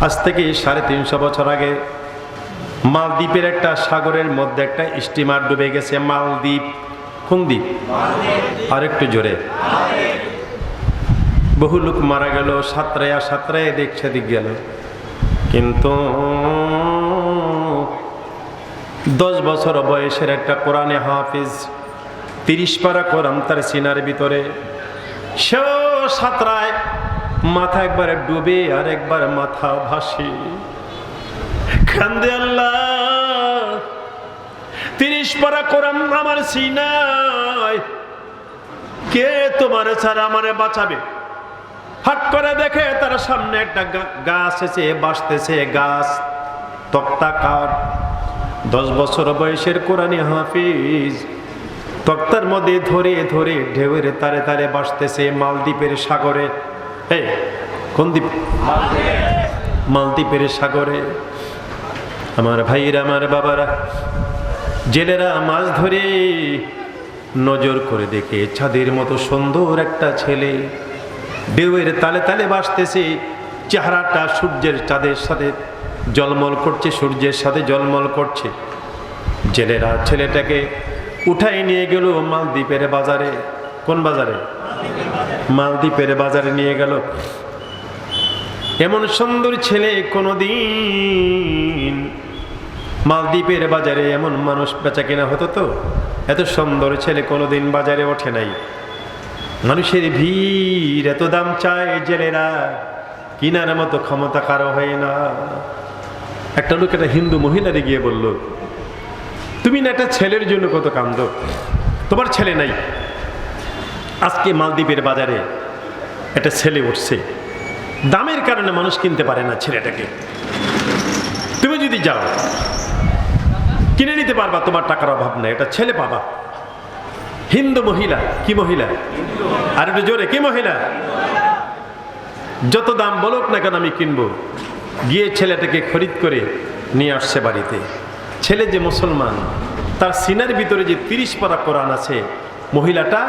আজ থেকে সাড়ে তিনশো বছর আগে মালদ্বীপের একটা সাগরের মধ্যে একটা স্টিমার ডুবে গেছে, মালদ্বীপ। কোন দ্বীপ? আর একটু জোরে। বহু লোক মারা গেল, সাঁতরায়া সাঁতরায় দেখ সেদিক গেল। কিন্তু দশ বছর বয়সের একটা কোরআনে হাফিজ, তিরিশ পারা কোরআন তার সিনার ভিতরে, সেও সাঁতরায়। মাথা একবার ডুবে আর একবার মাথা ভাসে। কান্দে আল্লাহ, তিরিশ পারা কোরআন আমার সিনায়। কে তোমার ছাড়া আমারে বাঁচাবে? হাট করে দেখে তার সামনে একটা গাছ এসে বাসতেছে, গাছ তক্তা কাঠ। দশ বছর বয়সের কোরআনী হাফিজ। তক্তার মধ্যে ধরে ধরে ঢেউয়ের তারে তারে বাসতেছে মালদ্বীপের সাগরে। কোন দ্বীপ? মালদ্বীপের সাগরে। আমার ভাইরা আমার বাবারা, জেলেরা মাছ ধরে নজর করে দেখে ছাদের মতো সুন্দর একটা ছেলে। ঢেউয়ের তালে তালে বাসতেছে, চেহারাটা সূর্যের চাঁদের সাথে জলমল করছে, সূর্যের সাথে জলমল করছে। জেলেরা ছেলেটাকে উঠাই নিয়ে গেল মালদ্বীপের বাজারে। কোন বাজারে? মালদ্বীপের বাজারে নিয়ে গেল। এমন সুন্দর ছেলে কোনোদিন মালদ্বীপের বাজারে এমন মানুষ বেচা কেনা হতো তো? এত সুন্দর ছেলে কোনোদিন বাজারে ওঠে নাই। মানুষের ভিড় এত দাম চায় জেলেরা, কিনার মতো ক্ষমতা কারও হয় না। একটা লোক একটা হিন্দু মহিলারে গিয়ে বলল, তুমি না একটা ছেলের জন্য কত কান্দ? তোমার ছেলে নাই আজকে মালদ্বীপের বাজারে একটা ছেলে উঠছে। দামের কারণে মানুষ কিনতে পারে না ছেলেটাকে। তুমি যদি যাও, কিনে নিতে পারবা, তোমার টাকার অভাব নাই। একটা ছেলে পাবা। হিন্দু মহিলা, কি মহিলা? আর একটু জোরে, কি মহিলা? যত দাম বলুক না কেন আমি কিনবো। গিয়ে ছেলেটাকে খরিদ করে নিয়ে আসছে বাড়িতে। ছেলে যে মুসলমান, তার সিনার ভিতরে যে তিরিশ পারা কোরআন আছে, মহিলাটা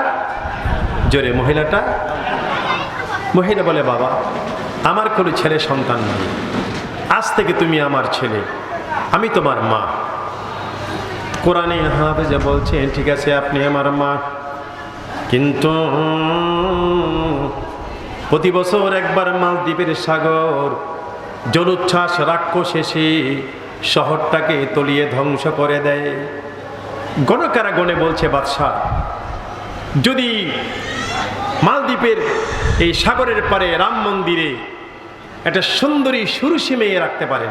জোরে, মহিলাটা? মহিলা বলে, বাবা, আমার কোনো ছেলে সন্তান নেই। আজ থেকে তুমি আমার ছেলে। আমি তোমার মা। কোরআনে হাফেজে বলছে, ঠিক আছে, আপনি আমার মা। কিন্তু প্রতি বছর একবার মালদ্বীপের সাগর, জলোচ্ছ্বাস রাক্ষস শহরটাকে তলিয়ে ধ্বংস করে দেয়। গণকারা গণে বলছে, বাদশাহ, যদি মালদ্বীপের এই সাগরের পারে রাম মন্দিরে একটা সুন্দরী সুরুষি মেয়ে রাখতে পারেন।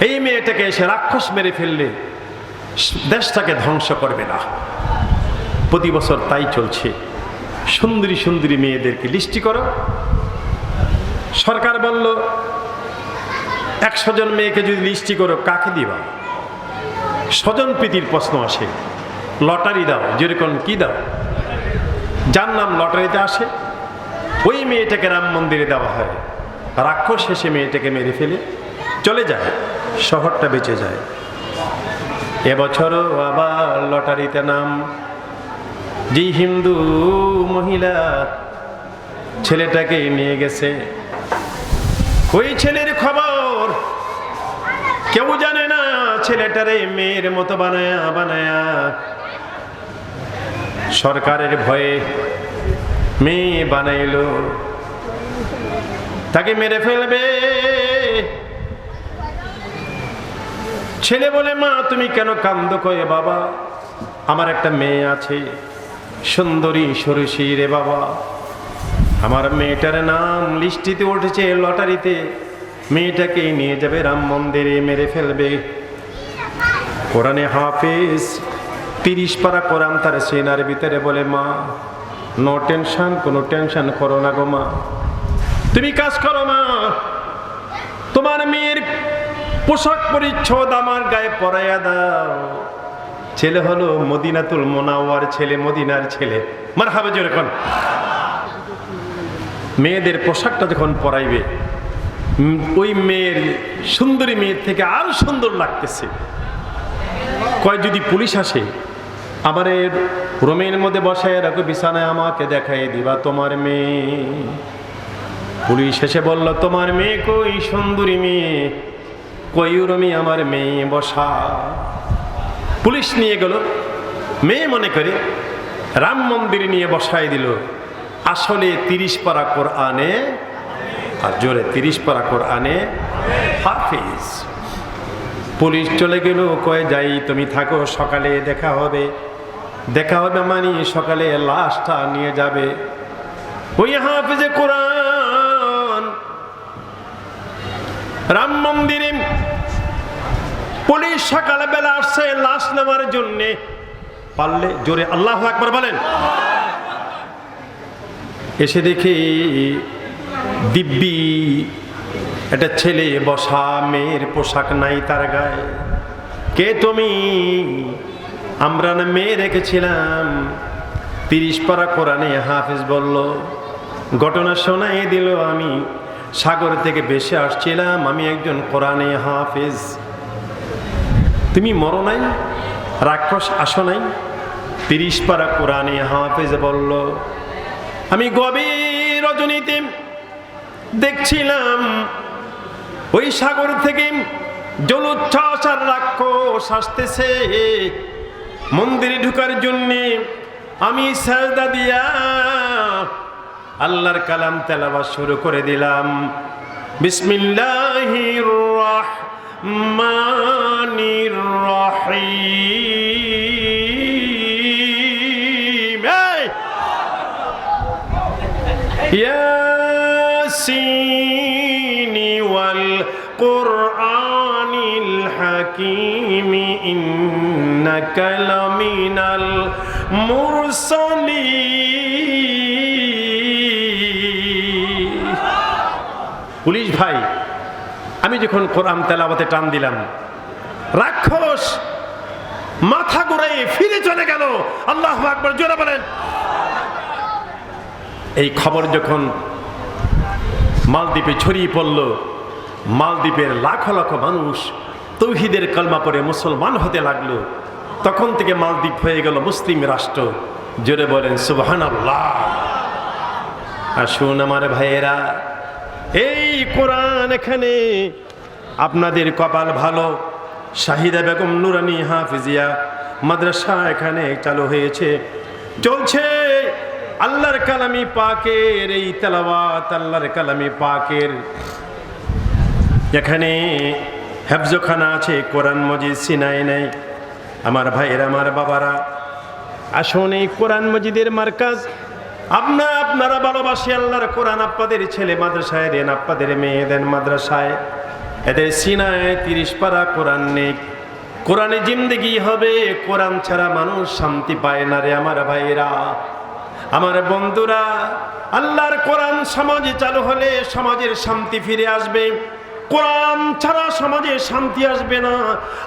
এই মেয়েটাকে এসে রাক্ষস মেরে ফেললে দেশটাকে ধ্বংস করবে না। প্রতি বছর তাই চলছে। সুন্দরী সুন্দরী মেয়েদেরকে লিস্টি করো। সরকার বলল, একশো জন মেয়েকে যদি লিস্টি করো, কাকে দিবা? স্বজন প্রীতির প্রশ্ন আসে। লটারি দাও, যেরকম কি দাও? যার নাম লটারিতে আসে, ওই মেয়েটাকে রাম মন্দিরে দেওয়া হয়। রাক্ষস শেষে মেয়েটাকে মেরে ফেলে, চলে যায়, শহরটা বেঁচে যায়। এবছরও আবার লটারিতে নাম যে হিন্দু মহিলা, ছেলেটাকে নিয়ে গেছে। ওই ছেলের খবর কেউ জানে না, ছেলেটারে মেয়ের মতো বানায়া বানায়া সরকারের ভয়ে মেয়ে বানাইল। তাকে মেরে ফেলবে। ছেলে বলে, মা, তুমি কেন কান্দ কয়ে বাবা? আমার একটা মেয়ে আছে, সুন্দরী সরসী রে বাবা। আমার মেয়েটার নাম লিস্টিতে উঠেছে লটারিতে। মেয়েটাকে নিয়ে যাবে রাম মন্দিরে, মেরে ফেলবে। কোরআনে হাফেজ তিরিশ পারা কোরআন তার সেনার ভিতরে বলে, মা নো টেনশন কোনো টেনশন করো না গো মা। তুমি কাজ করো মা। তোমার মেয়ের পোশাক পরিচ্ছদ আমার গায়ে পরাইয়া দাও। ছেলে হলো মদিনাতুল মোনাওয়ার ছেলে, মদিনার ছেলে। মার হবে যেরকম মেয়েদের পোশাকটা যখন পরাইবে, ওই মেয়ের সুন্দরী মেয়ের থেকে আরও সুন্দর লাগতেছে। কয়, যদি পুলিশ আসে আমার রুমের মধ্যে বসায় রাখো, বিছানায় আমাকে দেখাই দিবা তোমার মেয়ে। পুলিশ এসে বলল, তোমার মেয়ে কই সুন্দরী মেয়ে? কই রমি আমার মেয়ে বসা? পুলিশ নিয়ে গেল, মেয়ে মনে করে রাম মন্দির নিয়ে বসাই দিল। আসলে তিরিশ পারা কোরআনে, আর জোরে তিরিশ পারা কোরআনে হাফিজ। পুলিশ চলে গেল, কয়ে, যাই, তুমি থাকো, সকালে দেখা হবে। দেখা হবে মানে সকালে লাশটা নিয়ে যাবে। ওই হাফিজে কোরআন, রাম মন্দিরে পুলিশ সকালে বেলা আসছে লাশ নেওয়ার জন্যে। পারলে জোরে আল্লাহ একবার বলেন। এসে দেখি দিব্যি, একটা ছেলে বসা, মেয়ের পোশাক নাই তার গায়ে। কে তুমি? আমরা না মেয়ে রেখেছিলাম। তিরিশ পারা কোরআনে হাফিজ বলল, ঘটনা শোনাই দিল আমি। সাগর থেকে বেশি আসছিলাম আমি একজন কোরআনে হাফিজ। তুমি মরো নাই, রাক্ষস আসো নাই। তিরিশ পারা কোরআনে হাফিজ বলল, আমি গভীর রজনীতে দেখছিলাম। ওই সাগর থেকে জলোচ্ছ্বাস আর রাক্ষস আসতেছে। মন্দিরে ঢুকার জন্যে আমি সাজদা দিয়া আল্লাহর কালাম তেলাবাস শুরু করে দিলাম। বিসমিল্লাহির রহমানির রহিম। ইয়াসিন ওয়াল হাকিম ইন্না إنك لمن المرسلين পুলিশ ভাই আমি যখন কোরআন তেলাওয়াতে টান দিলাম রাক্ষস মাথা ঘুরাই ফিরে চলে গেল আল্লাহ আকবর জোরে বলেন এই খবর যখন মালদ্বীপে ছড়িয়ে পড়ল মালদ্বীপের লাখ লাখ মানুষ তৌহিদের কলমা পরে মুসলমান হতে লাগলো তখন থেকে মালদ্বীপ হয়ে গেল মুসলিম রাষ্ট্র। জোরে বলেন সুবহান আসুন আমার ভাইয়েরা, এই কোরআন এখানে আপনাদের কপাল ভালো। শাহিদা বেগম নুরানি হাফিজিয়া মাদ্রাসা এখানে চালু হয়েছে। চলছে আল্লাহর কালামি পাকের, এই তেলাওয়াত আল্লাহর কালামি পাকের। এখানে হেফজখানা আছে, কোরআন মজিদ সিনাই নেই। আমার ভাইয়েরা, আমার বাবারা, আসুন এই কোরআন মজিদের মার্কাজ। আপনারা আপনারা ভালোবাসি আল্লাহর কোরআন, আপনাদের ছেলে মাদ্রাসায় দেন, আপনাদের মেয়ে দেন মাদ্রাসায়। এদের সিনায় তিরিশ পারা কোরআন নেই কোরআনে জিন্দগি হবে, কোরআন ছাড়া মানুষ শান্তি পায় না রে আমার ভাইয়েরা। আমার বন্ধুরা, আল্লাহর কোরআন সমাজে চালু হলে সমাজের শান্তি ফিরে আসবে। কোরআন ছাড়া সমাজে শান্তি আসবে না।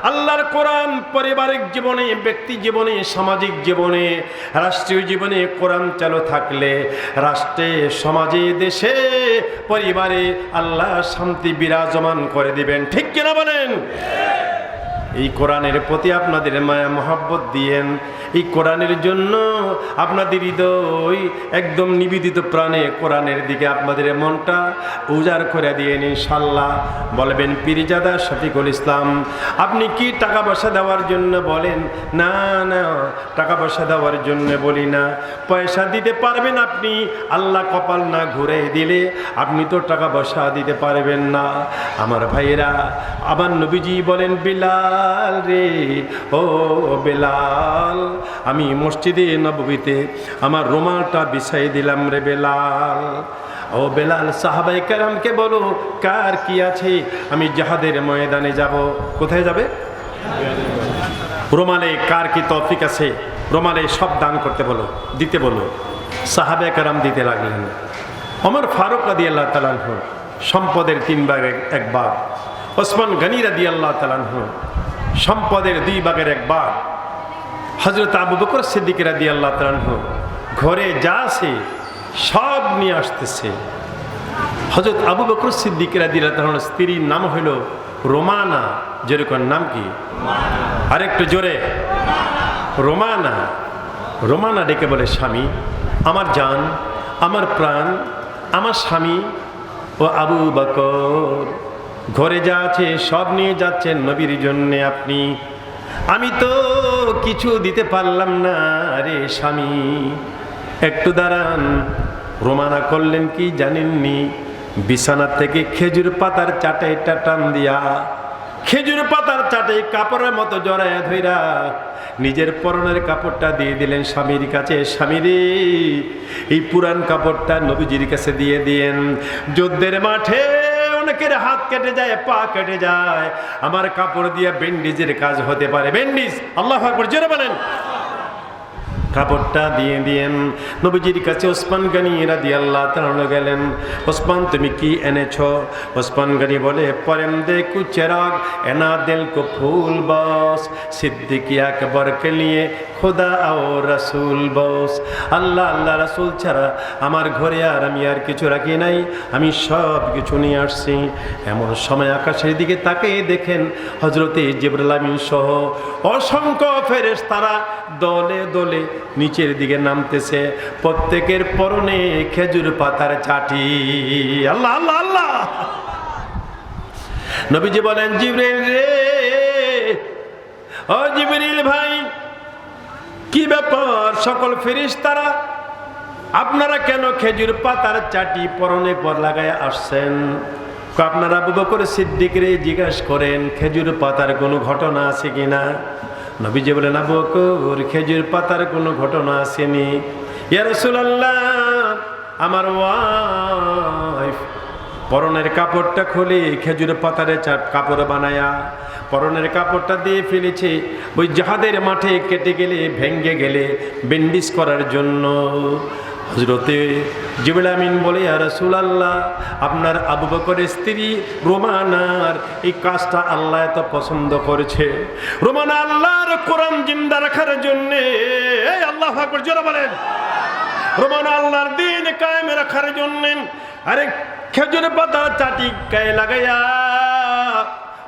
আল্লাহর কোরআন পারিবারিক জীবনে, ব্যক্তি জীবনে, সামাজিক জীবনে, রাষ্ট্রীয় জীবনে কোরআন চালু থাকলে রাষ্ট্রে, সমাজে, দেশে, পরিবারে আল্লাহ শান্তি বিরাজমান করে দিবেন। ঠিক কিনা বলেন? এই কোরআনের প্রতি আপনাদের মায়া, মহাব্বত দিয়েন। এই কোরআনের জন্য আপনাদের হৃদয় একদম নিবেদিত প্রাণে কোরআনের দিকে আপনাদের মনটা উজাড় করে দিয়ে ইনশাল্লাহ। বলবেন, পিরিজাদা শফিকুল ইসলাম, আপনি কি টাকা পয়সা দেওয়ার জন্য বলেন? না না, টাকা পয়সা দেওয়ার জন্য বলি না। পয়সা দিতে পারবেন আপনি, আল্লাহ কপাল না ঘুরে দিলে আপনি তো টাকা পয়সা দিতে পারবেন না। আমার ভাইয়েরা, আমার নবীজি বলেন বিলাল রে, ও বেলাল। আমি মসজিদে নববীতে আমার রুমালটা বিছাই দিলাম রে বেলাল। ও বেলাল সাহাবাই কারামকে বলো, কার কি আছে? আমি জাহাদের ময়দানে যাব। কোথায় যাবে? রোমালে কার কি তৌফিক আছে? রোমালে সব দান করতে বলো, দিতে বলো। সাহাবে কারাম দিতে লাগলেন। অমর ফারুক রাদি আল্লাহ তালাহ সম্পদের তিন ভাগ এক ভাগ। ওসমান গনি রাদি আল্লাহ তালাহ সম্পদের দুই ভাগের এক ভাগ। হজরত আবু বকর সিদ্দিক রাদি আল্লাহ তালাহ ঘরে যা আছে সব নিয়ে আসতেছে। হজরত আবু বকর সিদ্দিক রাদি আল্লাহ স্ত্রীর নাম হইল রোমানা। যেরকম নাম কি? আরেকটু জোরে। রোমানা। রোমানা ডেকে বলে, স্বামী, আমার জান, আমার প্রাণ, আমার স্বামী ও আবু বকর। ঘরে যা আছে সব নিয়ে যাচ্ছেন নবীর জন্যে আপনি। আমি তো কিছু দিতে পারলাম না রে স্বামী। একটু দাঁড়ান, রোমানা করলেন কি জানেননি? বিছানা থেকে খেজুর পাতার চাটাইটা টান দিয়া। খেজুর পাতার চাটে কাপড়ের মতো জড়ায় ধইরা নিজের পরনের কাপড়টা দিয়ে দিলেন স্বামীর কাছে। স্বামী রে, এই পুরান কাপড়টা নবীজির কাছে দিয়ে দিয়েন। যুদ্ধের মাঠে অনেকের হাত কেটে যায়, পা কেটে যায়। আমার কাপড় দিয়ে ব্যান্ডেজের কাজ হতে পারে। ব্যান্ডেজ, আল্লাহ জোরে বলেন। কাপড়টা দিয়ে দিয়েন। নবীজির কাছে ওসমান গানি রাদি আল্লাহ তাআলা গেলেন। ওসমান, তুমি কি এনেছ? ওসমান গানি বলে, পরেম দে কু চেরাগ, এনা দিল কো ফুল বস। সিদ্দিকি আকবর কে লিয়ে খোদা ও রসুল বস। আল্লাহ আল্লাহ রসুল ছাড়া আমার ঘরে আর আমি আর কিছু রাখি নাই। আমি সব কিছু নিয়ে আসছি। এমন সময় আকাশের দিকে তাকিয়ে দেখেন হজরতে জিবরুল সহ অসংখ্য ফেরেশ তারা দলে দলে নিচের দিকে নামতেছে। প্রত্যেকের পরনে খেজুর পাতার চাটি। আল্লাহ আল্লাহ আল্লাহ। নবীজি বলেন, জিবরিল রে, ও জিবরিল ভাই, কি ব্যাপার? সকল ফেরেশতারা, আপনারা কেন খেজুর পাতার চাটি পরনে পর লাগায় আসছেন? আপনারা আবু বকর সিদ্দিকরে জিজ্ঞাসা করেন, খেজুর পাতার কোনো ঘটনা আছে কিনা নবীজি বলে না বকর, খেজুর পাতার কোনো ঘটনা আসেনি। আমার ওয়াইফ পরনের কাপড়টা খুলে, খেজুর পাতারে কাপড় বানায়া, পরনের কাপড়টা দিয়ে ফেলেছে। ওই জাহাদের মাঠে কেটে গেলে ভেঙ্গে গেলে বেন্ডিস করার জন্য। হজরতে জিবুল বলে আর রসুল আল্লাহ আপনার আবু বকরের স্ত্রী রোমানার এই কাজটা আল্লাহ এত পছন্দ করেছে। রোমানা আল্লাহর কোরআন জিন্দা রাখার জন্যে আল্লাহ আকবর, জোরে বলেন। রোমান আল্লাহর দিন কায়েমে রাখার জন্য আরে খেজুর পাতা চাটি গায়ে লাগাইয়া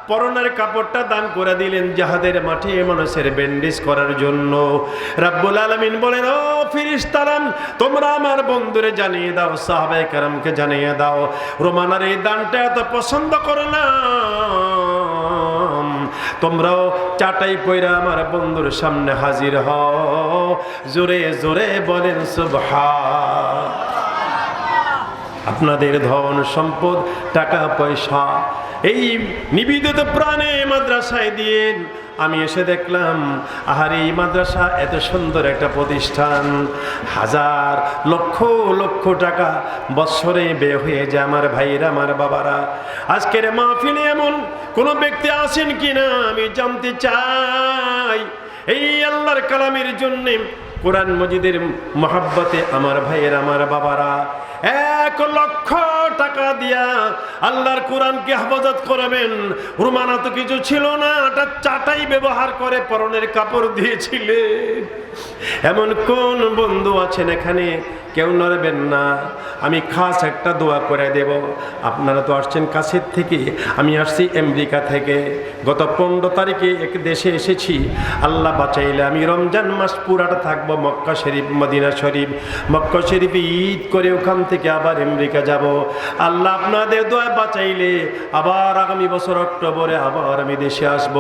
পরনের কাপড়টা দান করে দিলেন জাহাদের মাঠে মানুষের ব্যান্ডেজ করার জন্য। রাব্বুল আলামিন বলেন, ও ফিরিস্তারাম, তোমরা আমার বন্ধুরে জানিয়ে দাও, সাহাবায়ে কারামকে জানিয়ে দাও, রোমানার এই দানটা এত পছন্দ করো না। তোমরাও চাটাই পয়রা আমার বন্ধুর সামনে হাজির হও। জোরে জোরে বলেন সুবহা আপনাদের ধন সম্পদ, টাকা, পয়সা এই নিবেদিত প্রাণে মাদ্রাসায় দিয়ে আমি এসে দেখলাম, আহার এই মাদ্রাসা এত সুন্দর একটা প্রতিষ্ঠান। হাজার লক্ষ লক্ষ টাকা বৎসরে বে হয়ে যায় আমার ভাইয়েরা, আমার বাবারা। আজকের মাহফিলে এমন কোনো ব্যক্তি আছেন কিনা আমি জানতে চাই। এই আল্লাহর কালামের জন্যে কোরআন মজিদের মহাব্বতে আমার ভাইয়ের, আমার বাবারা, এক লক্ষ টাকা দিয়া আল্লাহর কোরআনকে হেফাজত করবেন। রুমানা তো কিছু ছিল না, এটা চাটাই ব্যবহার করে পরনের কাপড় দিয়েছিলেন এমন কোন বন্ধু আছেন এখানে? কেউ নড়বেন না। আমি খাস একটা দোয়া করে দেব। আপনারা তো আসছেন কাছের থেকে। আমি আসছি আমেরিকা থেকে। গত পনেরো তারিখে এক দেশে এসেছি। আল্লাহ বাঁচাইলে আমি রমজান মাস পুরাটা থাকব মক্কা শরীফ, মদিনা শরীফ। মক্কা শরীফে ঈদ করে ওখান থেকে আবার আমেরিকা যাব। আল্লাহ আপনাদের দোয়া বাঁচাইলে আবার আগামী বছর অক্টোবরে আবার আমি দেশে আসব।